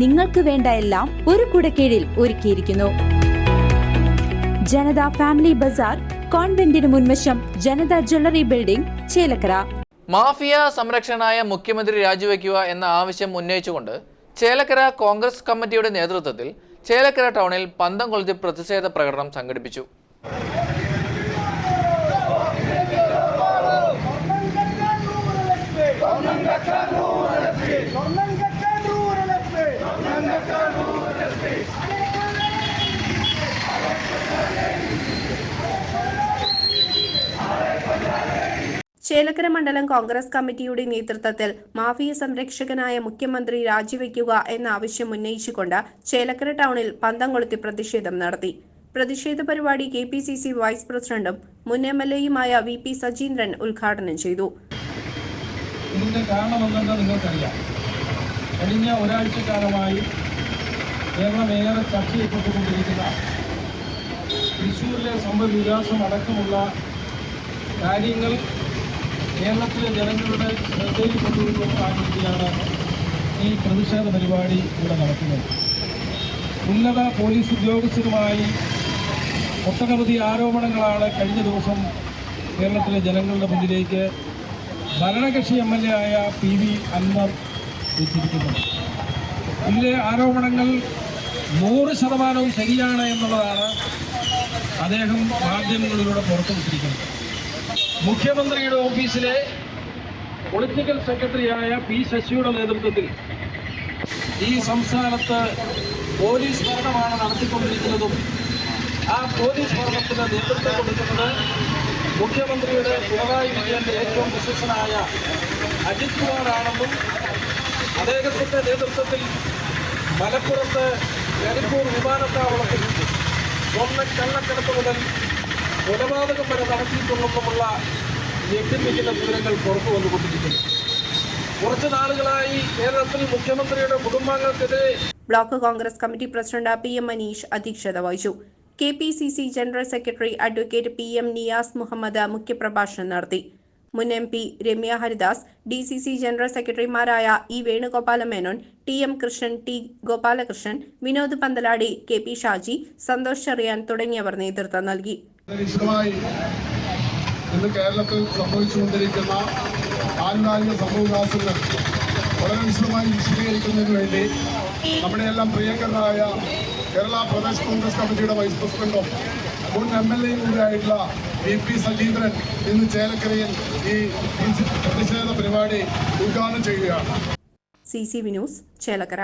നിങ്ങൾക്ക് വേണ്ട എല്ലാം ഒരു കുടക്കീഴിൽ ഒരുക്കിയിരിക്കുന്നു. ജനത ഫാമിലി ബസാർ കോൺവെന്റിന് മുൻവശം Janatha jewellery building Chelakkara. Mafia സംരക്ഷകനായ മുഖ്യമന്ത്രി രാജിവെക്കുക എന്ന ആവശ്യം ഉന്നയിച്ചുകൊണ്ട് ചേലക്കര കോൺഗ്രസ് കമ്മിറ്റിയുടെ നേതൃത്വത്തിൽ ചേലക്കര ടൗണിൽ പന്തം കൊളുത്തി പ്രതിഷേധ പ്രകടനം സംഘടിപ്പിച്ചു. ചേലക്കര മണ്ഡലം കോൺഗ്രസ് കമ്മിറ്റിയുടെ നേതൃത്വത്തിൽ മാഫിയ സംരക്ഷകനായ മുഖ്യമന്ത്രി രാജിവെക്കുക എന്ന ആവശ്യം ഉന്നയിച്ചുകൊണ്ട് ചേലക്കര ടൗണിൽ പന്തം കൊളുത്തി പ്രതിഷേധം നടത്തി. പ്രതിഷേധ പരിപാടി K P C C vice പ്രസിഡന്റും മുൻ എം എൽ എയുമായ വി പി സജീന്ദ്രൻ ഉദ്ഘാടനം ചെയ്തു. കഴിഞ്ഞ ഒരാഴ്ചക്കാലമായി കേരളമേറെ ചർച്ച ചെയ്യപ്പെട്ടുകൊണ്ടിരിക്കുന്ന തൃശ്ശൂരിലെ സംഭവ അടക്കമുള്ള കാര്യങ്ങൾ കേരളത്തിലെ ജനങ്ങളുടെ ശ്രദ്ധയിൽ വേണ്ടിയാണ് ഈ പ്രതിഷേധ പരിപാടി ഇവിടെ നടക്കുന്നത്. ഉന്നത പോലീസ് ഉദ്യോഗസ്ഥരുമായി ഒട്ടനവധി ആരോപണങ്ങളാണ് കഴിഞ്ഞ ദിവസം കേരളത്തിലെ ജനങ്ങളുടെ മുന്നിലേക്ക് ഭരണകക്ഷി എം എൽ എ ആയ പി വി അൻവർ വെച്ചിരിക്കുന്നത് ഇതിലെ ആരോപണങ്ങൾ നൂറ് ശതമാനവും ശരിയാണ് എന്നുള്ളതാണ് അദ്ദേഹം മാധ്യമങ്ങളിലൂടെ പുറത്തുവിട്ടിരിക്കുന്നത്. മുഖ്യമന്ത്രിയുടെ ഓഫീസിലെ പൊളിറ്റിക്കൽ സെക്രട്ടറിയായ പി ശശിയുടെ നേതൃത്വത്തിൽ ഈ സംസ്ഥാനത്ത് പോലീസ് ഭരണമാണ് നടത്തിക്കൊണ്ടിരിക്കുന്നതും ആ പോലീസ് ഭരണത്തിന് നേതൃത്വം കൊടുക്കുന്നത് മുഖ്യമന്ത്രിയുടെ പിണറായി വിജയന്റെ ഏറ്റവും വിശ്വസനായ അജിത് കുമാറാണെന്നും അദ്ദേഹത്തിന്റെ നേതൃത്വത്തിൽ മലപ്പുറത്ത് കരിപ്പൂർ വിമാനത്താവളത്തിൽ സ്വർണ കള്ളക്കടത്ത് മുതൽ കൊലപാതകം വരെ നടത്തിയിട്ടുണ്ടെന്നുമുള്ള ഞെട്ടിപ്പിക്കുന്ന വിവരങ്ങൾ പുറത്തു വന്നുകൊണ്ടിരിക്കുന്നു. കുറച്ച് നാളുകളായി കേരളത്തിൽ മുഖ്യമന്ത്രിയുടെ കുടുംബാംഗങ്ങൾക്കെതിരെ block Congress committee president P M Manish അധ്യക്ഷത വഹിച്ചു. K P C C general secretary advocate P M Niyas Muhammad മുഖ്യപ്രഭാഷണം നടത്തി. മുൻ M P Ramya Haridas D C C general സെക്രട്ടറിമാരായ E Venugopala Menon T M Krishnan T Gopalakrishnan Vinod Panthaladi K P Shaji Santhosh Cheriyan തുടങ്ങിയവർ നേതൃത്വം നൽകി. വിശദമായി ഇന്ന് കേരളത്തിൽ സംഭവിച്ചുകൊണ്ടിരിക്കുന്ന ആനുകാലിക സംഭവവികാസങ്ങൾ വളരെ വിശദമായി വിശദീകരിക്കുന്നതിന് വേണ്ടി നമ്മുടെ എല്ലാം പ്രിയങ്കരനായ കേരള പ്രദേശ് കോൺഗ്രസ് കമ്മിറ്റിയുടെ വൈസ് പ്രസിഡന്റും മുൻ എം എൽ എയും കൂടിയായിട്ടുള്ള വി പി സജീന്ദ്രൻ ഇന്ന് ചേലക്കരയിൽ ഈ പ്രതിഷേധ പരിപാടി ഉദ്ഘാടനം ചെയ്യുകയാണ്. C C V news Chelakkara.